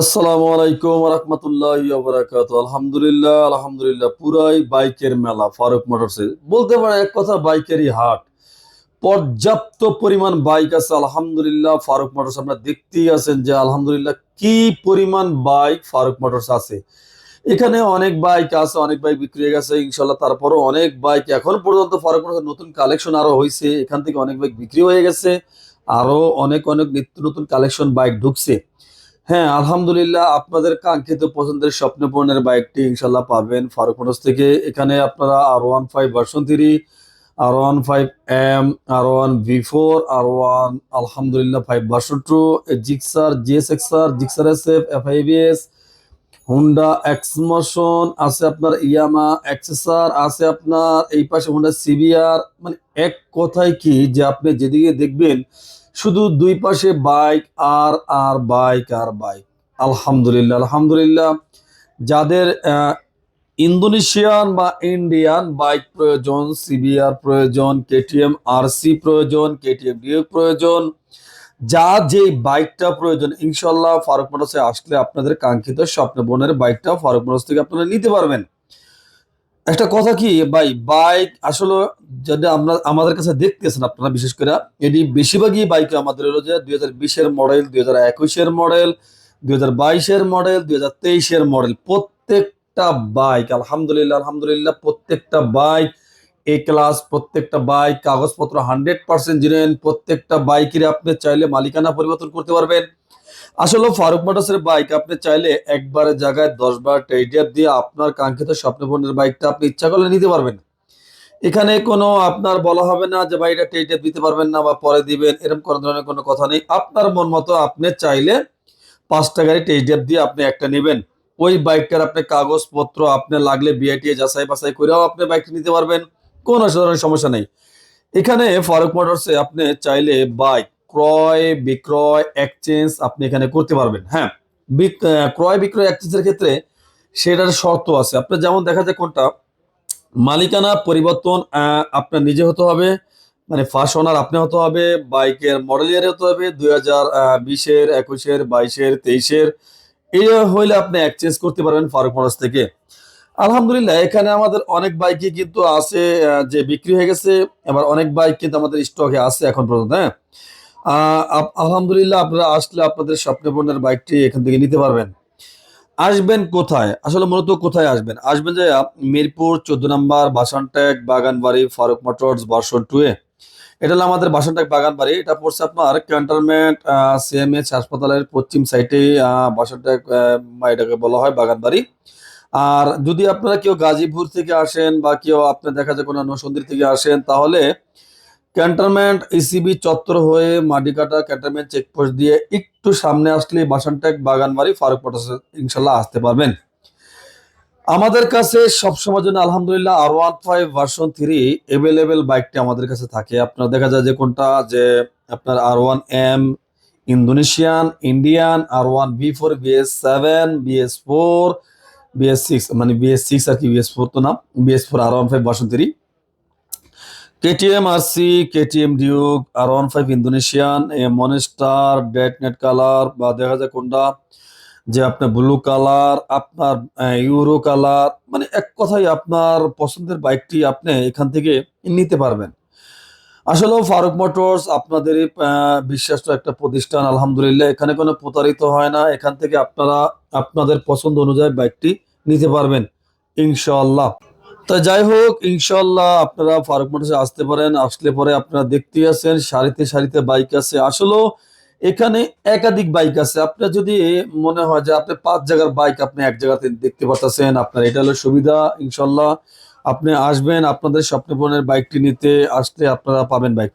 আসসালামু আলাইকুম রহমতুল্লাহ বারাকাত আলহামদুলিল্লাহ আলহামদুলিল্লাহ, পুরাই বাইকের মেলা, ফারুক মোটরসে বলতে পারে এক কথা, বাইকেরই হাট। পর্যাপ্ত পরিমাণ বাইক আছে, আলহামদুলিল্লাহ, ফারুক মোটরস। আপনারা দেখতেই আছেন যে, আলহামদুলিল্লাহ, কি পরিমাণ বাইক ফারুক মোটরস আছে। এখানে অনেক বাইক আছে, অনেক বাইক বিক্রি হয়ে গেছে ইনশাল্লাহ তারপরও অনেক বাইক এখন পর্যন্ত ফারুক মোটরস নতুন কালেকশন আরও হয়েছে এখান থেকে অনেক বাইক বিক্রি হয়ে গেছে। আরও অনেক অনেক নিত্য নতুন কালেকশন বাইক ঢুকছে। হ্যাঁ আলহামদুলিল্লাহ, আপনাদের কাঙ্ক্ষিত পছন্দের স্বপ্নপূর্ণের বাইকটি ইনশাল্লাহ পাবেন ফারুক থেকে। এখানে আপনারা R one five version three R one five M R one V four R one আলহামদুলিল্লাহ five version two gixxer GS এক্সার gixxer S F F IBS Honda Xmotion আছে আপনার ইয়ামা এক্সেসার আছে আপনার এই পাশে হুন্ডা সিবিআর মানে এক কথায় কি যে আপনি যেদিকে দেখবেন, শুধু দুই পাশে বাইক আর আর বাইক আর বাইক আলহামদুলিল্লাহ আলহামদুলিল্লাহ। যাদের ইন্দোনেশিয়ান বা ইন্ডিয়ান বাইক প্রয়োজন সিবিআর প্রয়োজন কেটিএম আরসি প্রয়োজন কেটিএম ডিউক প্রয়োজন যা যে বাইকটা প্রয়োজন ইনশাল্লাহ ফারুক মোটরসে আসলে আপনাদের কাঙ্ক্ষিত স্বপ্ন বোনের বাইকটা ফারুক মোটরস থেকে আপনারা নিতে পারবেন। একটা কথা কি, ভাই, বাইক আসলে যদি আমরা, আমাদের কাছে দেখতেছেন আপনারা, বিশেষ করে এটি বেশিরভাগই বাইক আমাদের হলো যে দুই হাজার বিশের মডেল দুই হাজার একুশের মডেল দুই হাজার বাইশের মডেল দুই হাজার তেইশের মডেল প্রত্যেকটা বাইক, আলহামদুলিল্লাহ আলহামদুলিল্লাহ, প্রত্যেকটা বাইক এ ক্লাস প্রত্যেকটা বাইক কাগজপত্র হান্ড্রেড পার্সেন্ট জিনেন প্রত্যেকটা বাইকের আপনি চাইলে মালিকানা পরিবর্তন করতে পারবেন। আসলে ফারুক মোটরসের বাইক আপনি চাইলে একবারের জায়গায় দশ বার টেডিয়াপ দিয়ে আপনার কাঙ্ক্ষিত স্বপ্নপূর্ণের বাইকটা আপনি ইচ্ছা করলে নিতে পারবেন। এখানে কোনো আপনার বলা হবে না যে, ভাই, এটা টেডিয়াপ দিতে পারবেন না বা পরে দিবেন। এরকম কোনো ধরনের কোনো কথা নেই। আপনার মন মতো আপনি চাইলে পাঁচটা গাড়ি টেডিয়াপ দিয়ে আপনি একটা নেবেন। ওই বাইকটার আপনি কাগজপত্র, আপনি লাগলে বিআইটি যাচাই বাছাই করেও আপনি বাইকটা নিতে পারবেন। কোনো ধরনের সমস্যা নেই। এখানে ফারুক মোটরসে আপনি চাইলে বাইক ক্রয়, বিক্রয় এক্সচেঞ্জ আপনি এখানে করতে পারবেন। হ্যাঁ ক্রয়, বিক্রয় এক্সচেঞ্জের ক্ষেত্রে সেটার শর্ত আছে। আপনার যেমন দেখা যায় কোনটা, মালিকানা, পরিবর্তন আপনার নিজে হতে হবে মানে ফার্স্ট ওনার আপনি হতে হবে বাইকের মডেল ইয়ারে হতে হবে, দুই হাজার বিশের, একুশের, বাইশের, তেইশের এই হইলে আপনি এক্সচেঞ্জ করতে পারবেন ফারুক মোটরস থেকে। আলহামদুলিল্লাহ, এখানে আমাদের অনেক বাইকই কিন্তু আছে যে বিক্রি হয়ে গেছে। এবার অনেক বাইক কিন্তু আমাদের স্টকে আছে এখন পর্যন্ত হ্যাঁ? আলহামদুলিল্লাহ আপনারা আসলে আপনাদের স্বপ্নপূর্ণের বাইকটি এখান থেকে নিতে পারবেন। আসবেন কোথায়? আসলে মূলত কোথায় আসবেন? আসবেন যে মিরপুর চোদ্দ নম্বর বাসানটেক বাগানবাড়ি ফারুক মোটরস বর্ষণ টু এ। এটা হলো আমাদের বাসানটেক বাগানবাড়ি। এটা পড়ছে আপনার ক্যান্টনমেন্ট সিএমএইচ হাসপাতালের পশ্চিম সাইডে বাসানটেক এটাকে বলা হয় বাগানবাড়ি। আর যদি আপনারা কেউ গাজীপুর থেকে আসেন বা কেউ আপনার দেখা যায় কোনো নসন্দির থেকে আসেন, তাহলে ক্যান্টনমেন্ট ইসিবি চত্বর হয়ে মাটিকাটা ক্যান্টনমেন্ট চেকপোস্ট দিয়ে একটু সামনে আসলে বাসানটেক বাগানবাড়ি ফারুক মোটরস ইনশাল্লাহ আসতে পারবেন। আমাদের কাছে সবসময় জন্য আলহামদুলিল্লাহ R one five version three available বাইকটি আমাদের কাছে থাকে। আপনার দেখা যায় যে কোনটা? যে আপনার R one M, Indonesian, Indian, R one B four BS seven BS four BS six মানে বিএস সিক্স আর কি বিএস ফোর তো না BS four R one five version three KTM RC KTM Duke R one five Indonesian monster date colour বা দেখা যায় কোনটা, যে আপনার ব্লু কালার আপনার ইউরো কালার মানে এক কথায় আপনার পছন্দের বাইকটি আপনি এখান থেকে নিতে পারবেন। আসলে ফারুক মোটরস আপনাদের বিশ্বাসটা একটা প্রতিষ্ঠান, আলহামদুলিল্লাহ। এখানে কোনো প্রতারিত হয় না। এখান থেকে আপনারা, আপনাদের পছন্দ অনুযায়ী বাইকটি নিতে পারবেন, ইনশাআল্লাহ। তা যাই হোক ইনশাল্লাহ আপনারা ফারুক মোটরসে আসতে পারেন। আসলে পরে আপনারা দেখতে আছেন, সারিতে সারিতে বাইক আছে। আসলেও এখানে একাধিক বাইক আছে। আপনার যদি মনে হয় যে আপনি পাঁচ জায়গার বাইক আপনি এক জায়গাতে দেখতে পাচ্ছেন আপনার এটা হলো সুবিধা ইনশাল্লাহ আপনি আসবেন আপনাদের স্বপ্নপূরণের বাইকটি নিতে আসতে আপনারা পাবেন বাইক